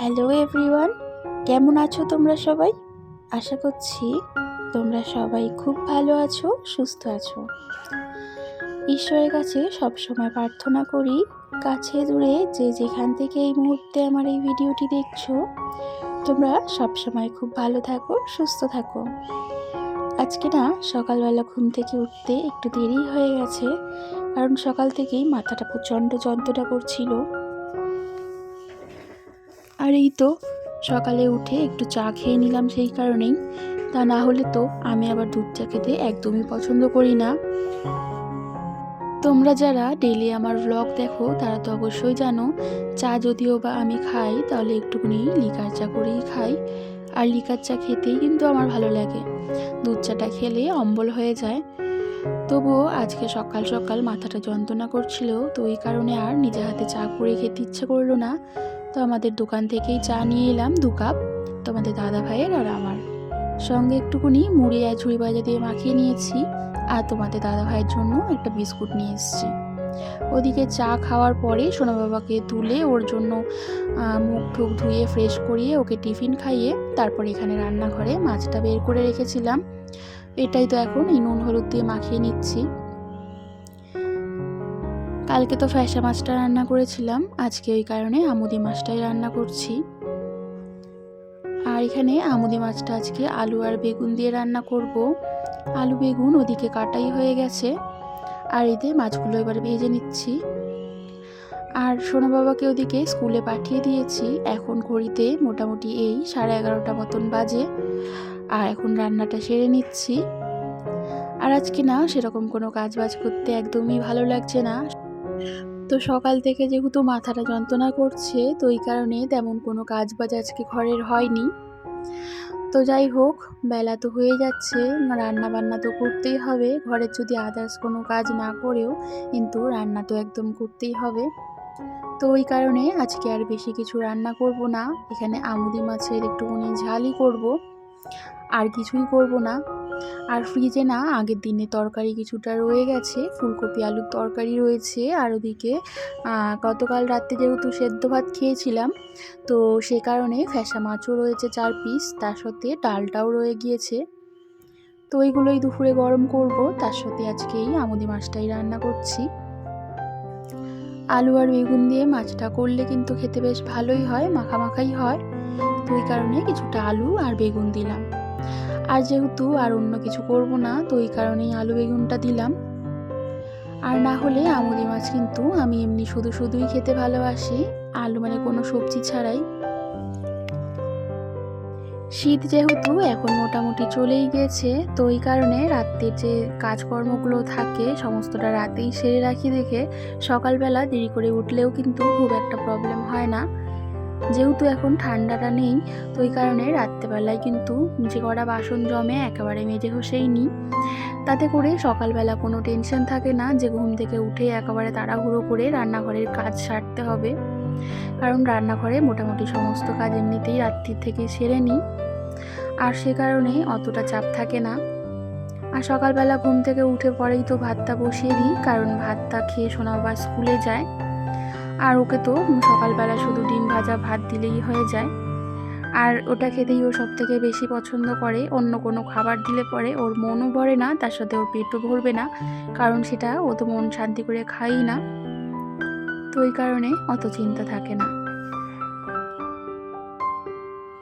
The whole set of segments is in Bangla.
হ্যালো এভরিওয়ান, কেমন আছো তোমরা সবাই? আশা করছি তোমরা সবাই খুব ভালো আছো, সুস্থ আছো। ঈশ্বরের কাছে সবসময় প্রার্থনা করি, কাছে দূরে যে যেখান থেকে এই মুহূর্তে আমার এই ভিডিওটি দেখছ, তোমরা সবসময় খুব ভালো থাকো, সুস্থ থাকো। আজকে না সকালবেলা ঘুম থেকে উঠতে একটু দেরি হয়ে গেছে, কারণ সকাল থেকেই মাথাটা প্রচণ্ড যন্ত্রণা করছিল। আর এই তো, সকালে উঠে একটু চা খেয়ে নিলাম সেই কারণেই। তা না হলে তো আমি আবার দুধ চা খেতে একদমই পছন্দ করি না। তোমরা যারা ডেলি আমার ব্লগ দেখো, তারা তো অবশ্যই জানো, চা যদিও বা আমি খাই, তাহলে একটুখানি লিকার চা করেই খাই। আর লিকার চা খেতেই কিন্তু আমার ভালো লাগে। দুধ চাটা খেলে অম্বল হয়ে যায়। তবুও আজকে সকাল সকাল মাথাটা যন্ত্রণা করছিল, তো এই কারণে আর নিজে হাতে চা করে খেতে ইচ্ছে করল না। তো আমাদের দোকান থেকেই চা নিয়ে এলাম দু কাপ, তোমাদের দাদা ভাইয়ের আর আমার। সঙ্গে একটুকুনি মুড়ি আর ঝুড়ি ভাজা দিয়ে মাখিয়ে নিয়েছি, আর তোমাদের দাদা ভাইয়ের জন্য একটা বিস্কুট নিয়ে এসেছি। ওদিকে চা খাওয়ার পরে সোনা বাবাকে তুলে ওর জন্য মুখ টুক ধুয়ে ফ্রেশ করিয়ে ওকে টিফিন খাইয়ে তারপর এখানে রান্নাঘরে মাছটা বের করে রেখেছিলাম। এটাই তো এখন এই নুন হলুদ দিয়ে মাখিয়ে নিচ্ছি। কালকে তো ফ্যাসা মাছটা রান্না করেছিলাম। আজকে ওই কারণে আমুদি মাছটাই রান্না করছি। আর এখানে আমুদি মাছটা আজকে আলু আর বেগুন দিয়ে রান্না করব। আলু বেগুন ওদিকে কাটাই হয়ে গেছে। আর এতে মাছগুলো এবার ভেজে নিচ্ছি। আর সোনা বাবাকে ওদিকে স্কুলে পাঠিয়ে দিয়েছি। এখন ঘড়িতে মোটামুটি এই সাড়ে এগারোটা মতন বাজে। আর এখন রান্নাটা সেরে নিচ্ছি। আর আজকে না সেরকম কোনো কাজ বাজ করতে একদমই ভালো লাগছে না। তো সকাল থেকে যেহেতু মাথাটা যন্ত্রণা করছে, তো এই কারণে তেমন কোনো কাজ বাজ আজকে ঘরের হয়নি। তো যাই হোক, বেলা তো হয়ে যাচ্ছে রান্না বান্না তো করতেই হবে। ঘরের যদি আদার্স কোনো কাজ না করেও, কিন্তু রান্না তো একদম করতেই হবে। তো ওই কারণে আজকে আর বেশি কিছু রান্না করব না। এখানে আমুদি মাছের একটুখানি ঝালই করব। আর কিছুই করব না। আর ফ্রিজে না, আগের দিনে তরকারি কিছুটা রয়ে গেছে, ফুলকপি, আলুর তরকারি রয়েছে। আর ওদিকে গতকাল রাত্রে যেহেতু সেদ্ধ ভাত খেয়েছিলাম, তো সে কারণে ফ্যাসা মাছও রয়েছে চার পিস তার সাথে ডালটাও রয়ে গিয়েছে। তো ওইগুলোই দুপুরে গরম করব, তার সাথে আজকেই আমুদি মাছটাই রান্না করছি। আলু আর বেগুন দিয়ে মাছটা করলে কিন্তু খেতে বেশ ভালোই হয়, মাখামাখাই হয়। তো ওই কারণে কিছুটা আলু আর বেগুন দিলাম। আর যেহেতু আর অন্য কিছু করব না, তো এই কারণেই আলু বেগুনটা দিলাম। আর না হলে আমুদি মাছ কিন্তু আমি এমনি শুধু শুধুই খেতে ভালোবাসি, আলু মানে কোনো সবজি ছাড়াই। শীত যেহেতু এখন মোটামুটি চলেই গেছে, তো এই কারণে রাত্রের যে কাজকর্মগুলো থাকে, সমস্তটা রাতেই সেরে রাখি দেখে সকালবেলা দেরি করে উঠলেও কিন্তু খুব একটা প্রবলেম হয় না। যেহেতু এখন ঠান্ডাটা নেই, তো ওই কারণে রাত্রেবেলায় কিন্তু যে কটা বাসন জমে একেবারে মেজে ঘষেই নিই তাতে করে সকালবেলা কোনো টেনশন থাকে না, যে ঘুম থেকে উঠে একেবারে তাড়াহুড়ো করে রান্নাঘরের কাজ সারতে হবে। কারণ রান্নাঘরে মোটামুটি সমস্ত কাজ এমনিতেই রাত্রির থেকে সেরে নিই। আর সে কারণে অতটা চাপ থাকে না। আর সকালবেলা ঘুম থেকে উঠে পরেই তো ভাতটা বসিয়ে দিই, কারণ ভাতটা খেয়ে শোনা বা স্কুলে যায়। আর ওকে তো সকালবেলা শুধু ডিম ভাজা ভাত দিলেই হয়ে যায়। আর ওটা খেতেই ও সব থেকে বেশি পছন্দ করে। অন্য কোনো খাবার দিলে পরে ওর মনও ভরে না, তার সাথে ওর পেটও ভরবে না। কারণ সেটা ও তো মন শান্তি করে খাই না। তো ওই কারণে অত চিন্তা থাকে না।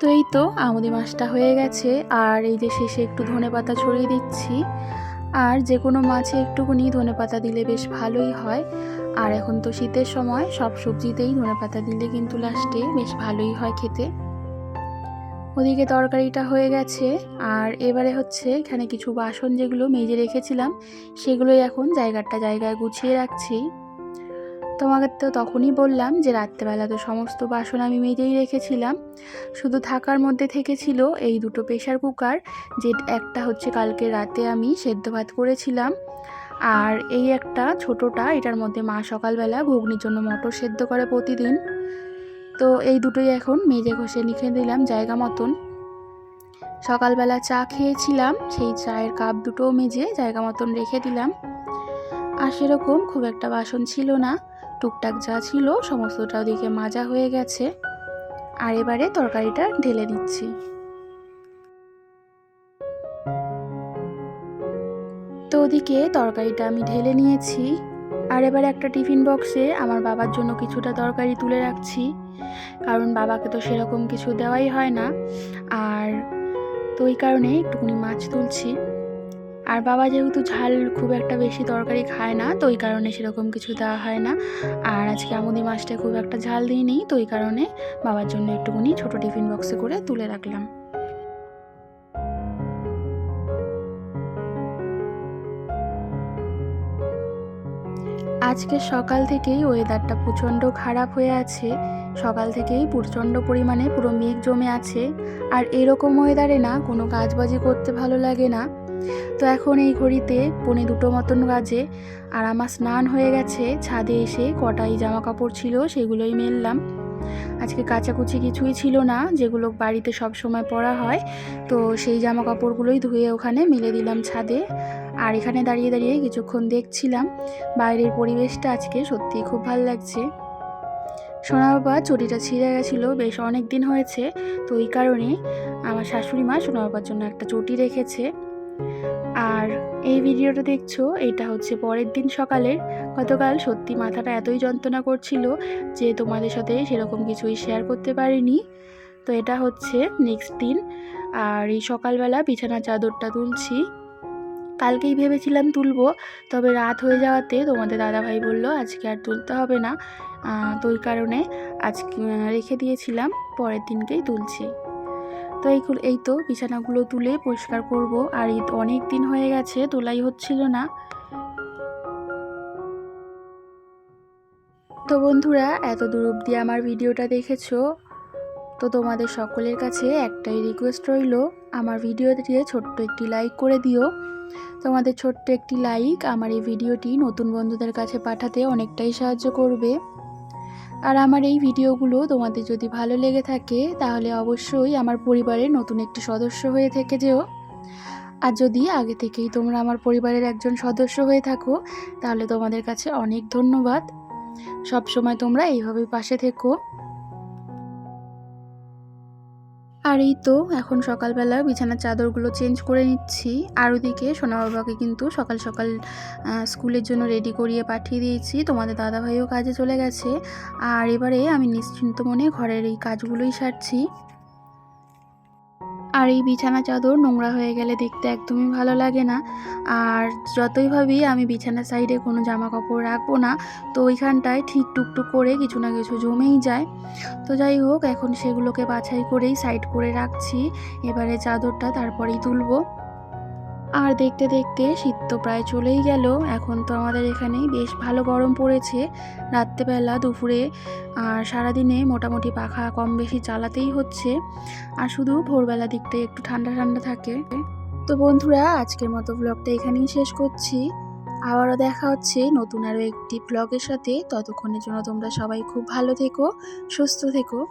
তো এই তো আমুদি মাছটা হয়ে গেছে। আর এই যে শেষে একটু ধনে পাতা ছড়িয়ে দিচ্ছি। আর যে কোনো মাছে একটুকুনি ধনে পাতা দিলে বেশ ভালোই হয়। আর এখন তো শীতের সময়, সব সবজিতেই ধনে পাতা দিলে কিন্তু লাস্টে বেশ ভালোই হয় খেতে। ওদিকে তরকারিটা হয়ে গেছে, আর এবারে হচ্ছে এখানে কিছু বাসন যেগুলো মেজে রেখেছিলাম, সেগুলোই এখন জায়গাটা জায়গায় গুছিয়ে রাখছি। তোমাকে তো তখনই বললাম যে রাত্রেবেলা তো সমস্ত বাসন আমি মেজেই রেখেছিলাম। শুধু থাকার মধ্যে থেকেছিল এই দুটো প্রেশার কুকার, যে একটা হচ্ছে কালকে রাতে আমি সেদ্ধ ভাত করেছিলাম। আর এই একটা ছোটোটা, এটার মধ্যে মা সকালবেলা ঘুগনির জন্য মটর সেদ্ধ করে প্রতিদিন। তো এই দুটোই এখন মেজে ঘষে লিখে দিলাম জায়গা মতন। সকালবেলা চা খেয়েছিলাম, সেই চায়ের কাপ দুটোও মেজে জায়গা মতন রেখে দিলাম। আর সেরকম খুব একটা বাসন ছিল না, টুকটাক যা ছিল সমস্তটা ওদিকে মাজা হয়ে গেছে। আর এবারে তরকারিটা ঢেলে দিচ্ছি। ওদিকে তরকারিটা আমি ঢেলে নিয়েছি। আর এবার একটা টিফিন বক্সে আমার বাবার জন্য কিছুটা তরকারি তুলে রাখছি। কারণ বাবাকে তো সেরকম কিছু দেওয়াই হয় না। আর তো ওই কারণে একটুখানি মাছ তুলছি। আর বাবা যেহেতু ঝাল খুব একটা বেশি তরকারি খায় না, তো ওই কারণে সেরকম কিছু দেওয়া হয় না। আর আজকে আমুদি মাছটা খুব একটা ঝাল দিইনি, তো ওই কারণে বাবার জন্য একটুখানি ছোটো টিফিন বক্সে করে তুলে রাখলাম। আজকে সকাল থেকেই ওয়েদারটা প্রচণ্ড খারাপ হয়ে আছে। সকাল থেকেই প্রচণ্ড পরিমাণে পুরো মেঘ জমে আছে। আর এরকম ওয়েদারে না কোনো কাজবাজি করতে ভালো লাগে না। তো এখন এই ঘড়িতে পনে দুটো মতন বাজে আর আমার স্নান হয়ে গেছে। ছাদে এসে কটাই জামা কাপড় ছিল সেগুলোই মেললাম। আজকে কাচাকুচি কিছুই ছিল না, যেগুলো বাড়িতে সব সময় পরা হয়। তো সেই জামা কাপড়গুলোই ধুয়ে ওখানে মেলে দিলাম ছাদে। আর এখানে দাঁড়িয়ে দাঁড়িয়ে কিছুক্ষণ দেখছিলাম। বাইরের পরিবেশটা আজকে সত্যিই খুব ভালো লাগছে। সোনা বাবা চটিটা ছিঁড়ে গেছিল, বেশ অনেক দিন হয়েছে। তো এই কারণে আমার শাশুড়ি মা সোনা বাবার জন্য একটা চটি রেখেছে। এই ভিডিওটা দেখছ? এটা হচ্ছে পরের দিন সকালের। গতকাল সত্যি মাথাটা এতই যন্ত্রণা করছিল যে তোমাদের সাথে সেরকম কিছুই শেয়ার করতে পারিনি। তো এটা হচ্ছে নেক্সট দিন। আর এই সকালবেলা বিছানা চাদরটা তুলছি। কালকেই ভেবেছিলাম তুলবো, তবে রাত হয়ে যাওয়াতে তোমাদের দাদাভাই বলল, আজকে আর তুলতে হবে না। তো ওই কারণে আজকে রেখে দিয়েছিলাম। পরের দিনকেই তুলছি। তো এই এই তো বিছানাগুলো তুলে পরিষ্কার করব। আর তো অনেক দিন হয়ে গেছে তোলাই হচ্ছিল না। তো বন্ধুরা, এত দূর অবধি আমার ভিডিওটা দেখেছ? তো তোমাদের সকলের কাছে একটাই রিকোয়েস্ট রইল, আমার ভিডিওটিতে ছোট্ট একটি লাইক করে দিও। তোমাদের ছোট্ট একটি লাইক আমার এই ভিডিওটি নতুন বন্ধুদের কাছে পাঠাতে অনেকটাই সাহায্য করবে। আর আমার এই ভিডিওগুলো তোমাদের যদি ভালো লেগে থাকে, তাহলে অবশ্যই আমার পরিবারের নতুন একটি সদস্য হয়ে থেকে যেও। আর যদি আগে থেকেই তোমরা আমার পরিবারের একজন সদস্য হয়ে থাকো, তাহলে তোমাদের কাছে অনেক ধন্যবাদ। সব সময় তোমরা এইভাবেই পাশে থেকো। আর এই তো এখন সকালবেলা বিছানার চাদরগুলো চেঞ্জ করে নিচ্ছি। আর ওদিকে সোনা বাবাকে কিন্তু সকাল সকাল স্কুলের জন্য রেডি করিয়ে পাঠিয়ে দিয়েছি। তোমাদের দাদাভাইও কাজে চলে গেছে। আর এবারে আমি নিশ্চিন্ত মনে ঘরের এই কাজগুলোই সারছি। আর এই বিছানা চাদর নোংরা হয়ে গেলে দেখতে একদমই ভালো লাগে না। আর যতই ভাবি আমি বিছানার সাইডে কোনো জামা কাপড় রাখব না, তো ওইখানটায় ঠিক টুকটুক করে কিছু না কিছু জমেই যায়। তো যাই হোক, এখন সেগুলোকে বাছাই করেই সাইড করে রাখছি। এবারে চাদরটা তারপরেই তুলবো। আর দেখতে দেখতে শীত তো প্রায় চলেই গেল। এখন তো আমাদের এখানে বেশ ভালো গরম পড়েছে। রাত্রেবেলা, দুপুরে আর সারাদিনে মোটামুটি পাখা কম বেশি চালাতেই হচ্ছে। আর শুধু ভোরবেলা দিকটাই একটু ঠান্ডা ঠান্ডা থাকে। তো বন্ধুরা, আজকের মতো ব্লগটা এখানেই শেষ করছি। আবারও দেখা হচ্ছে নতুন আরও একটি ব্লগের সাথে। ততক্ষণের জন্য তোমরা সবাই খুব ভালো থেকো, সুস্থ থেকো।